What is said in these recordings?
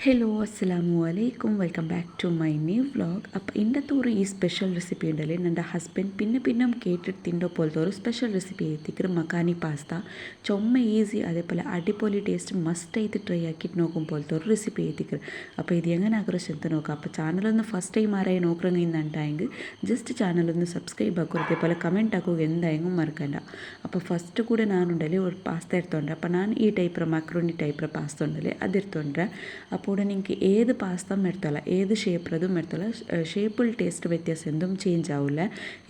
Hello അസ്സലാമു അലൈക്കും welcome back to my new vlog അപ്പോൾ ഇന്നത്തെ ഒരു ഈ സ്പെഷ്യൽ റെസിപ്പി ഉണ്ടല്ലേ എൻ്റെ ഹസ്ബൻഡ് പിന്നെ പിന്നെ കേട്ടിട്ട് തിൻ്റെ പോലത്തെ ഒരു സ്പെഷ്യൽ റെസിപ്പി എത്തിക്കറ് മക്കാനി പാസ്ത ചുമ ഈസി അതേപോലെ അടിപൊളി ടേസ്റ്റ് മസ്റ്റ് ആയിട്ട് ട്രൈ ആക്കിയിട്ട് നോക്കും പോലത്തെ ഒരു റെസിപ്പി എത്തിക്കറ് അപ്പോൾ ഇത് എങ്ങനെ ആഗ്രഹിച്ചെന്ന് നോക്കാം അപ്പോൾ ചാനലൊന്ന് ഫസ്റ്റ് ടൈം ആരായി നോക്കണമെന്നുണ്ടായെങ്കിൽ ജസ്റ്റ് ചാനലൊന്ന് സബ്സ്ക്രൈബ് ആക്കുക അതേപോലെ കമൻറ്റ് ആക്കുക എന്തായെങ്കിലും മറക്കണ്ട അപ്പോൾ ഫസ്റ്റ് കൂടെ ನಾನುಂಡಲ್ಲಿ ഒരു പാസ്ത എടുത്തോണ്ട് അപ്പോൾ ನಾನು ಈ ಟೈಪ್ರ ಮಕ್ರೋನಿ ಟೈಪ್ರ ಪಾಸ್ತ ಉಂಡಲ್ಲಿ ಅದು എടുത്തോണ്ട് അപ്പോൾ ಕೂಡ നിങ്ങൾക്ക് ഏത് പാസ്തം എടുത്തಲ್ಲ ഏത് ഷേപ്പിലതും എടുത്തല്ല ഷേപ്പിൽ ടേസ്റ്റ് വ്യത്യാസം എന്തും ചേഞ്ച് ആവില്ല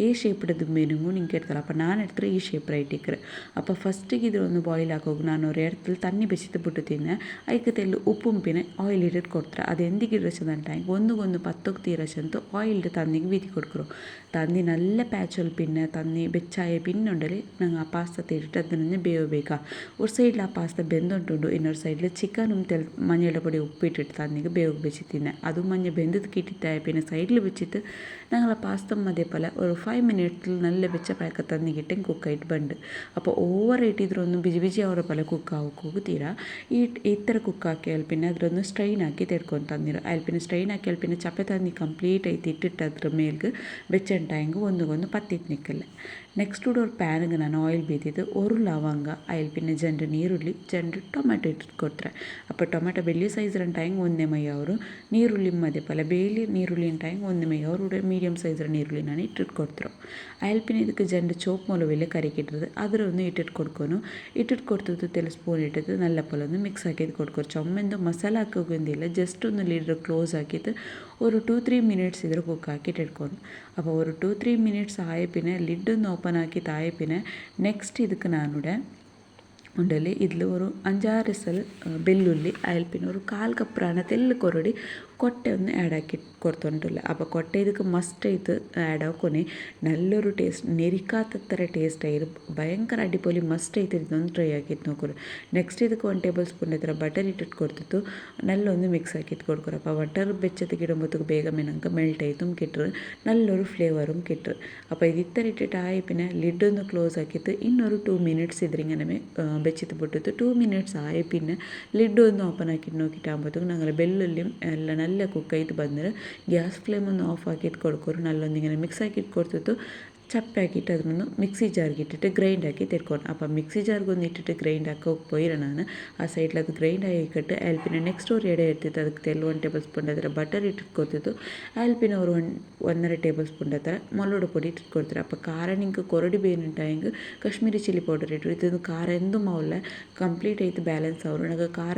ഏത് ഷേപ്പിലത് മെനുങ്ങും നിങ്ങൾക്ക് എടുത്തല്ല അപ്പോൾ ഞാൻ എടുത്തത് ഈ ഷേപ്പ് റൈറ്റിക്കറ് അപ്പോൾ ഫസ്റ്റിಗೆ ಇದೊಂದು ಬಾಯ್ಲ್ ಹಾಕೋಗಿ ನಾನು ഒരു ഇടത്തിൽ തണ്ണി ಬೆಸಿತು ಬಿಟ್ಟು ತಿನ್ನೆ ಅದಕ್ಕೆ ತೆಲ್ಲು ಉಪ್ಪುಂಪಿನ ಆಯಿಲ್ ಇಟ್ಟು ಕೊಡ್ತಾರೆ ಅದು ಎಂದಿಗಿಡ್ರೆ ಚಂದಂಟ ಒಂದುಗೊಂದು ಪತ್ತೊಗ್ ತೀರಚಂತು ಆಯಿಲ್ തന്നിക്ക് വീതി കൊടുക്കും തന്നി നല്ല പാച്ചൽ പിന്നെ തന്നി വെച്ചായ പിന്നുണ്ടെങ്കിൽ ഞങ്ങൾ ആ പാസ്ത തീട്ടിട്ട് അതിനെ ബേവ് ബേക്കാം ഒരു സൈഡിൽ ആ പാസ്ത ബന്ധം ഉണ്ടോ ഇന്നൊരു സൈഡിൽ ചിക്കനും തെൽ മഞ്ഞളുടെ പൊടി ഉപ്പിട്ട് ഉപ്പിട്ടിട്ട് തന്നിക്ക് ಬೇವು വെച്ച് തിന്നെ അതും മഞ്ഞ ബെന്തത് കിട്ടിത്തായ പിന്നെ സൈഡിൽ വെച്ചിട്ട് ഞങ്ങളെ പാസ്തം അതേപോലെ ഒരു ഫൈവ് മിനിറ്റിൽ നല്ല വെച്ച പഴക്ക തന്നി കിട്ടും കുക്കായിട്ട് ബണ്ട്. അപ്പോൾ ഓവർ ആയിട്ട് ഇതൊന്നും ബിജി ബിജി ആവുന്ന പോലെ കുക്കാവും കുക്ക് തീരാ. ഈ ഇത്ര കുക്കാക്കിയാൽ പിന്നെ അതിലൊന്ന് സ്ട്രെയിൻ ആക്കി തെടുക്കൊന്ന് തന്നിരും. അതിൽ പിന്നെ സ്ട്രെയിൻ ആക്കിയാൽ പിന്നെ ചപ്പ തന്നി കംപ്ലീറ്റ് ആയി തിട്ടിട്ട് അത്ര മേൽക്ക് വെച്ചിട്ടുണ്ടായെങ്കിൽ ഒന്നുകൊന്ന് പത്തിട്ട് നിൽക്കില്ല നെക്സ്റ്റ് കൂടെ ഒരു പാൻ ഇങ്ങനെ ഓയിൽ ബീതിയത് ഒരു ലവങ്ങ അതിൽ പിന്നെ ജെന്റ് നീരുള്ളി ജെന്റ് ടൊമാറ്റോ ഇട്ട് കൊടുത്തേ അപ്പോൾ ടൊമാറ്റോ വലിയ സൈസ് ഉണ്ടായെങ്കിൽ ഒന്നേ മയ്യാവും നീരുള്ളിയും അതേപോലെ വലിയ നീരുള്ളി ഉണ്ടായെങ്കിൽ ഒന്നേ മയ്യാവും കൂടെ മീ ಸೈಜಲ್ಲಿ ನೀರುಳ್ಳಿ ನಾನು ಇಟ್ಟಿಟ್ಟು ಕೊಡ್ತ್ರು ಅಯ್ಯಲ್ ಪಿನಿ ಇದಕ್ಕೆ ಜಂಡ ಚೋಪ್ ಮೂಲುವಲ್ಲಿ ಕರಗಿಟ್ಟಿತ್ತು ಅದರೊಂದು ಇಟ್ಟಿಟ್ಟು ಕೊಡ್ಕೊಂಡು ಇಟ್ಟಿಟ್ಟು ಕೊಡ್ತದ್ದು ತೆಲೆ ಸ್ಪೂನ್ ಇಟ್ಟಿದ್ದು ನಲ್ಲಪೋಲೊಂದು ಮಿಕ್ಸ್ ಆಕಿದು ಕೊಡ್ಕೊಂಡು ಚೊಮ್ಮಂದು ಮಸಾಲ ಹಾಕೋಕ್ಕುಂದಿಲ್ಲ ಜಸ್ಟ್ ಒಂದು ಲಿಡ್ ಕ್ಲೋಸ್ ಆಕಿತ್ತು ಒರ್ ಟು ಥ್ರೀ ಮಿನಿಟ್ಸ್ ಇದ್ರೆ ಕುಕ್ ಹಾಕಿ ಇಟ್ಟಿಟ್ಕೊಂಡು ಅಪ್ಪ ಒಂದು ಟೂ ತ್ರೀ ಮಿನಿಟ್ಸ್ ಆಯಪಿನ ಲಿಡ್ ಒಂದು ಓಪನ್ ಆಕಿ ತಾಯಿಯ ನೆಕ್ಸ್ಟ್ ಇದಕ್ಕೆ ನಾನುಡೆ ಉಂಡಲ್ಲಿ ಇದ್ಲು ಅಂಜಾರು ಹೆಸಲ್ ಬೆಲ್ಲುಳ್ಳಿ ಅಯಲ್ ಪೀನ್ ಒ ಕಾಲು ಕಪ್ರಾನ ತೆಲ್ಲು ಕೊರಡಿ കൊട്ടയൊന്നും ആഡാക്കി കൊടുത്തോണ്ടിട്ടില്ല. അപ്പോൾ കൊട്ട ഇതൊക്കെ മസ്റ്റ് ഇത് ആഡാക്കുന്നെ നല്ലൊരു ടേസ്റ്റ് നെരിക്കാത്തത്ര ടേസ്റ്റ് ആയിരുന്നു ഭയങ്കര അടിപൊളി മസ്റ്റ് ആയിത്തിരുന്നൊന്ന് ട്രൈ ആക്കിയിട്ട് നോക്കൂ നെക്സ്റ്റ് ഇതൊക്കെ വൺ ടേബിൾ സ്പൂൺ എത്ര ബട്ടർ ഇട്ടിട്ട് ಇಟ್ಟಿಟ್ಟು നല്ലൊന്ന് മിക്സ് ആക്കിയിട്ട് ಹಾಕಿತ್ತು അപ്പോൾ ബട്ടർ വെച്ചത് കിടുമ്പോഴത്തേക്ക് ಬೇಗമേ നമുക്ക് മെൽട്ട് ആയിട്ടും കിട്ടും. നല്ലൊരു ഫ്ലേവറും കിട്ടും. അപ്പോൾ ഇത് ഇത്ര ഇട്ടിട്ടായി പിന്നെ ലിഡ് ഒന്ന് ക്ലോസ് ആക്കിയിട്ട് ഇന്നൊരു ടു മിനിറ്റ്സ് ഇതിങ്ങനെ വെച്ചിട്ട് പൊട്ടിത്ത് ടു മിനിറ്റ്സ് ആയി പിന്നെ ലിഡ് ഒന്ന് ഓപ്പൺ ആക്കിയിട്ട് നോക്കിയിട്ടാകുമ്പോഴത്തേക്കും ഞങ്ങൾ വെല്ലുള്ളിയും എല്ലാം ಅಲ್ಲೇ ಕುಕ್ಕಾಯ್ತು ಬಂದರೆ ಗ್ಯಾಸ್ ಫ್ಲೇಮನ್ನು ಆಫ್ ಆಗಿಟ್ಕೊಡ್ಕೋರು ನಾಲ್ಲೊಂದಿಗೆ ಮಿಕ್ಸ್ ಆಗಿಟ್ಕೊಡ್ತಿತ್ತು ചപ്പാക്കിയിട്ട് അതിനൊന്ന് മിക്സി ജാർക്ക് ഇട്ടിട്ട് ഗ്രൈൻഡ് ആക്കി തീർക്കണം അപ്പം മിക്സി ജാർക്ക് ഒന്ന് ഇട്ടിട്ട് ഗ്രൈൻഡ് ആക്കി പോയിരണമെന്ന് ആ സൈഡിൽ അത് ഗ്രൈൻഡ് ആയിക്കിട്ട് ആൽപ്പിനെ നെക്സ്റ്റ് ഒരു ഇട എടുത്തിട്ട് അതിൽ തെല്ല വൺ ടേബിൾ സ്പൂൺ അത്ര ബട്ടർ ഇട്ടിട്ട് കൊടുത്തു ആൽപ്പിനെ ഒരു വൺ ഒന്നര ടേബിൾ സ്പൂൺ അത്ര മുളക് പൊടി ഇട്ടിട്ട് കൊടുത്തു അപ്പം കാരണം എനിക്ക് കൊറടി പെയിനുണ്ടായെങ്കിൽ കാശ്മീരി ചില്ലി പൗഡർ ഇട്ടു. ഇത് കാരം എന്തും ആവില്ല. കംപ്ലീറ്റ് ആയിട്ട് ബാലൻസ് ആവും എനിക്ക് കാര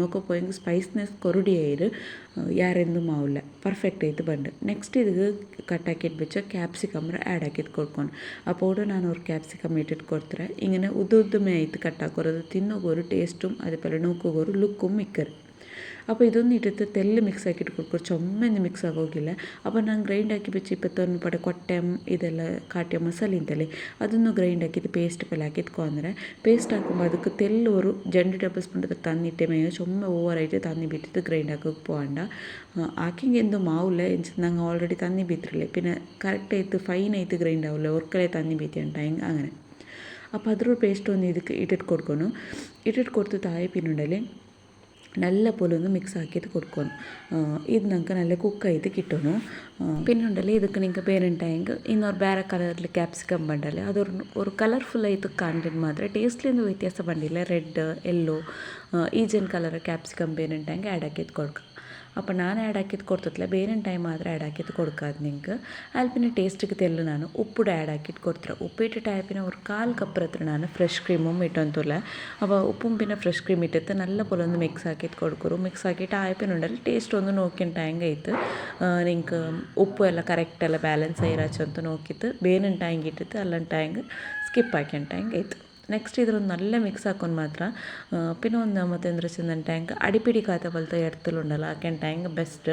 നോക്കി പോയെങ്കിൽ സ്പൈസിനെസ് കൊറടി ആയിരുന്നു യാരെന്തും ആവില്ല. പെർഫെക്റ്റ് ആയിട്ട് ബണ്ട്. നെക്സ്റ്റ് ഇത് കട്ടാക്കി വെച്ച ക്യാപ്സിക്കം ആഡ് ആഡ് ആക്കിയിട്ട് കൊടുക്കണം അപ്പോൾ ഞാൻ ഒരു ക്യാപ്സിക്കം ഇട്ടിട്ട് കൊടുത്തರೆ ഇങ്ങനെ ഉദ്ദ ഉദ്ദമേ ആയിട്ട് കട്ടാക്കുന്നത് തിന്നുക ഒരു ടേസ്റ്റും അതേപോലെ നോക്കുക ഒരു ലുക്കും മിക്കറ് അപ്പോൾ ಇದೊಂದು ಇಡುತ್ತೆ ತೆಲ್ಲು ಮಿಕ್ಸ್ ಹಾಕಿ ಇಟ್ಕೊಳ್ಬೇಕು ಚೊಮ್ಮೆನೆ ಮಿಕ್ಸ್ ಆಗೋಗಿಲ್ಲ ಅಪ್ಪ ನಾನು ಗ್ರೈಂಡ್ ಹಾಕಿ ಬಿಚ್ಚಿ ಇಪ್ಪತ್ತೊಂದು ಪಡೆ ಕೊಟ್ಟೆ ಇದೆಲ್ಲ ಕಾಟ್ಯ ಮಸಾಲೆ ಅಂತಲೇ ಅದನ್ನು ಗ್ರೈಂಡ್ ಹಾಕಿದ್ದು ಪೇಸ್ಟ್ ಪೆಲ್ಲ ಹಾಕಿದ್ಕೊ ಅಂದರೆ ಪೇಸ್ಟ್ ಹಾಕೊಂಬ ಅದಕ್ಕೆ ತೆಲ್ಲು ஒரு ಜಂಡು ಡಬಲ್ ಸ್ಪೂನ್ தண்ணிட்டே மேயும் சும்மா ஓவர் ஆகிட்டு தண்ணி பீட்டிட்டு கிரைண்ட் ஆக்க போகண்டா ஆக்கிங்க எந்த மாவில் நாங்கள் ஆல்ரெடி தண்ணி பீத்துறல பின்ன கரெக்டாக எடுத்து ஃபைன் எடுத்து கிரைண்ட் ஆகல ஒர்க்கலே தண்ணி பீத்தியண்டாங்க അങ്ങനെ അപ്പോൾ അതൊരു പേസ്റ്റ് ഒന്ന് ഇത് ഇട്ടിട്ട് കൊടുക്കണം ഇട്ടിട്ട് കൊടുത്ത് താഴെ പിന്നുണ്ടല്ലേ നല്ല പോലെ ഒന്ന് മിക്സ് ആക്കിയിട്ട് കൊടുക്കണം. ഇത് ഞങ്ങൾക്ക് നല്ല കുക്കായിട്ട് കിട്ടണം. പിന്നെ ഉണ്ടല്ലോ ഇതൊക്കെ നിങ്ങൾക്ക് പേരുണ്ടായെങ്കിൽ ഇന്നൊരു വേറെ കളറിൽ ക്യാപ്സിക്കം പണ്ടല്ലേ അതൊരു ഒരു കളർഫുള്ളായിട്ട് കണ്ടിട്ട് മാത്രമേ ടേസ്റ്റിലൊന്നും വ്യത്യാസം പണ്ടില്ല റെഡ് യെല്ലോ ഈ കളർ ക്യാപ്സിക്കം പേരുണ്ടായെങ്കിൽ ആഡ് ആക്കിയിട്ട് കൊടുക്കാം. അപ്പോൾ ഞാൻ ആഡ് ആക്കിയത് കൊടുത്തില്ല ബേരൻ ടൈം മാത്രം ആഡ് ആക്കിയത് കൊടുക്കാതെ നിങ്ങൾക്ക്. അല്പിന് ടേസ്റ്റ് തെല്ലു നാണ് ഉപ്പിട ആഡ് ആക്കിയിട്ട് കൊടുത്തത് ഉപ്പിട്ടിട്ട് ആയപ്പിന് ഒരു കാൽ കപ്പറത്തിനാണ് ഫ്രഷ് ക്രീമും ഇട്ടൊന്നുമില്ല അപ്പോൾ ഉപ്പും പിന്നെ ഫ്രഷ് ക്രീം ഇട്ടത്ത് നല്ല പോലെ ഒന്ന് മിക്സ് ആക്കിയിട്ട് കൊടുക്കും മിക്സ് ആക്കിയിട്ട് ആയപ്പിനുണ്ടെങ്കിൽ ടേസ്റ്റ് ഒന്ന് നോക്കി ടൈം കഴിത്ത് നിങ്ങൾക്ക് ഉപ്പ് എല്ലാം കറക്റ്റ് അല്ല ബാലൻസ് ആയിരാച്ചു നോക്കിയിട്ട് ബേനൻ ടാങ്ക് ഇട്ടിട്ട് അല്ലെങ്കിൽ ടാങ്ക് സ്കിപ്പ് ആക്കിയ ടാങ്ക് കഴിത്ത് ನೆಕ್ಸ್ಟ್ ಇದ್ರೊಂದು നല്ല മിക്സ് ആക്കുമ്പോൾ മാത്രം പിന്നെ ഒന്ന് മറ്റെന്താ വെച്ചിട്ടുണ്ടെങ്കിൽ അടിപ്പിടിക്കാത്ത പോലത്തെ ഇടത്തിലുണ്ടല്ലോ ആക്കിയിട്ടായെങ്കിൽ ബെസ്റ്റ്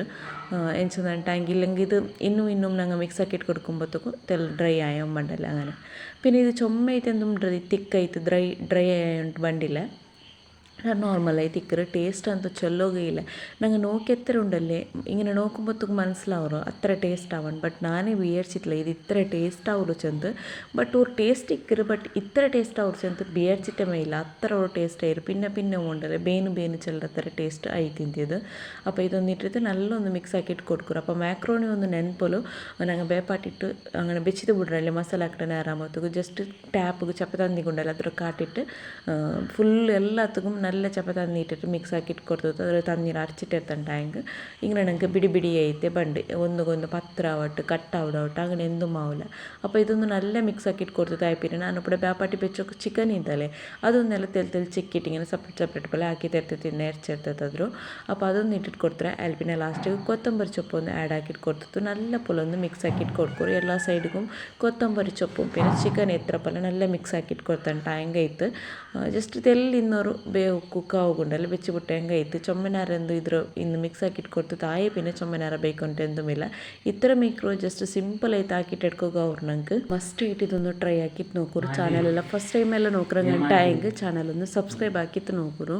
എന്നുവെച്ചിട്ടുണ്ടെങ്കിൽ ഇല്ലെങ്കിൽ ഇത് ഇന്നും ഇന്നും ഞങ്ങൾ മിക്സ് ആക്കിയിട്ട് കൊടുക്കുമ്പോഴത്തേക്കും തെല്ല ഡ്രൈ ആയോ വേണ്ടല്ല അങ്ങനെ പിന്നെ ഇത് ചുമ്മയിട്ട് എന്തും ഡ്രൈ തിക്കായിട്ട് ഡ്രൈ ഡ്രൈ ಅಲ್ಲ ನಾರ್ಮಲ್ ಆಯ್ತು ಇಕ್ಕರೆ ಟೇಸ್ಟ್ ಅಂತ ಚೊಲ್ಲೋಗೇ ಇಲ್ಲ ನಂಗೆ ನೋಕೆತ್ತರುಂಡಲ್ಲೇ ಇಂಗೆ ನೋಕುಂಬತ್ತಕ್ಕೆ ಮನಸ್ಸಿಲವರು അത്ര ടേസ്റ്റ് ആവാൻ. ബട്ട് ನಾನೇ വിചാരിച്ചിട്ടില്ല. ഇത് ഇത്ര ടേസ്റ്റ് ആവുള്ളൂ ചെന്ത്? ബട്ട് ഒരു ടേസ്റ്റ് ഇക്കറ് ബട്ട് ഇത്ര ടേസ്റ്റ് ആവുള്ളൂ ചെന്ത്? വിചാരിച്ചിട്ടേ ഇല്ല. അത്ര ഒരു ടേസ്റ്റ് ആയിരുന്നു. പിന്നെ പിന്നെ ഉണ്ടല്ലേ? ബേന് ബേന് ചെല്ലത്ര ടേസ്റ്റ് ആയി തിന്തിയത് അപ്പോൾ ഇതൊന്നിട്ടിട്ട് നല്ലൊന്ന് മിക്സ് ആക്കിയിട്ട് കൊടുക്കും അപ്പോൾ മാക്രോണി ഒന്ന് നെൻപോലും. അങ്ങനെ വേപ്പാട്ടിട്ട് അങ്ങനെ വെച്ചിട്ട് വിടണല്ലേ? മസാല ആക്കണേ ആറാമത്തേക്ക് ജസ്റ്റ് ടാപ്പ് ചപ്പത്തന്തി കൊണ്ടല്ലേ? അത്ര കാട്ടിട്ട് ഫുൾ എല്ലാത്തക്കും നല്ല ಚಪಾತಿ ನೀಟಿಟ್ಟು മിക്സ് ആക്കിയിട്ട് കൊടുത്തത്. ಅದರ ತಣ್ಣೀರು ಅರಚಿಟ್ಟಿರ್ತಂಟಾಯಂಗೆ ಇಂಗೆ ನನಗೆ ಬಿಡಿ ಬಿಡಿ ಐತೆ ಬಂಡಿ ಒಂದುಗೊಂದು ಪತ್ರ ಆವಟ್ಟು ಕಟ್ಟ ಆವಡಾವಟ್ಟು അങ്ങനെ എന്തും ആവില്ല അപ്പോൾ ഇതൊന്ന് നല്ല മിക്സ് ആക്കിയിട്ട് കൊടുത്തത് ആയിപ്പിട്ട് ഞാൻ ഇവിടെ ബാപ്പാട്ടി വെച്ചൊക്കെ ചിക്കൻ ഇതല്ലേ അതൊന്നും നല്ല തെൽ തെൽ ചിക്കിട്ട് ഇങ്ങനെ സെപ്പറേറ്റ് സെപ്പറേറ്റ് പോലെ ആക്കി തെരത്തി നേർച്ചെടുത്തതാದ್ರು അപ്പോൾ അതൊന്ന് ഇട്ടിട്ട് കൊടുത്തത് അതിൽ പിന്നെ ലാസ്റ്റ് കൊത്തമ്പരി ചൊപ്പ് ഒന്ന് ആഡ് ആക്കിയിട്ട് കൊടുത്തു നല്ല പോലെ ഒന്ന് മിക്സ് ആക്കിയിട്ട് കൊടുക്കും എല്ലാ സൈഡിക്കും കൊത്തമ്പരി ചൊപ്പും പിന്നെ ചിക്കൻ എത്ര പോലെ നല്ല മിക്സ് ആക്കിയിട്ട് കൊടുത്താണ് ടാങ്ക് ആയിട്ട്. ജസ്റ്റ് തെല്ലിന്നൊരു വേവ് ಕುಕ್ ಆಗೋಗುಂಡಲ್ಲಿ ಬೆಚ್ಚಿ ಬುಟ್ಟೆ ಹಂಗೆ ಇತ್ತು ಚೊಮ್ಮನಾರಂದು ಇದ್ರ ಇನ್ನು ಮಿಕ್ಸ್ ಹಾಕಿ ಇಟ್ಕೊಡ್ತು ತಾಯಿ ಪಿನ್ನ ಚೊಮ್ಮನಾರ ಬೇಕು ಅಂತ ಎಂದು ಮೇಲೆ ಇತರ ಮೀಕ್ರು ಜಸ್ಟ್ ಸಿಂಪಲ್ ಐತೆ ಹಾಕಿಟ್ಟು ಇಟ್ಕೋಗ ಅವ್ರು ನಂಗೆ ಫಸ್ಟ್ ಇಟ್ಟಿದ್ದೊಂದು ಟ್ರೈ ಹಾಕಿತ್ತು ನೋಕೂರು ಚಾನಲ್ ಎಲ್ಲ ಫಸ್ಟ್ ಟೈಮ್ ಎಲ್ಲ ನೋಕ್ರಂಗೆ ಟಾಯಿಂಗ್ ಚಾನಲ್ ಒಂದು ಸಬ್ಸ್ಕ್ರೈಬ್ ಹಾಕಿತ್ತು ನೋಕೂರು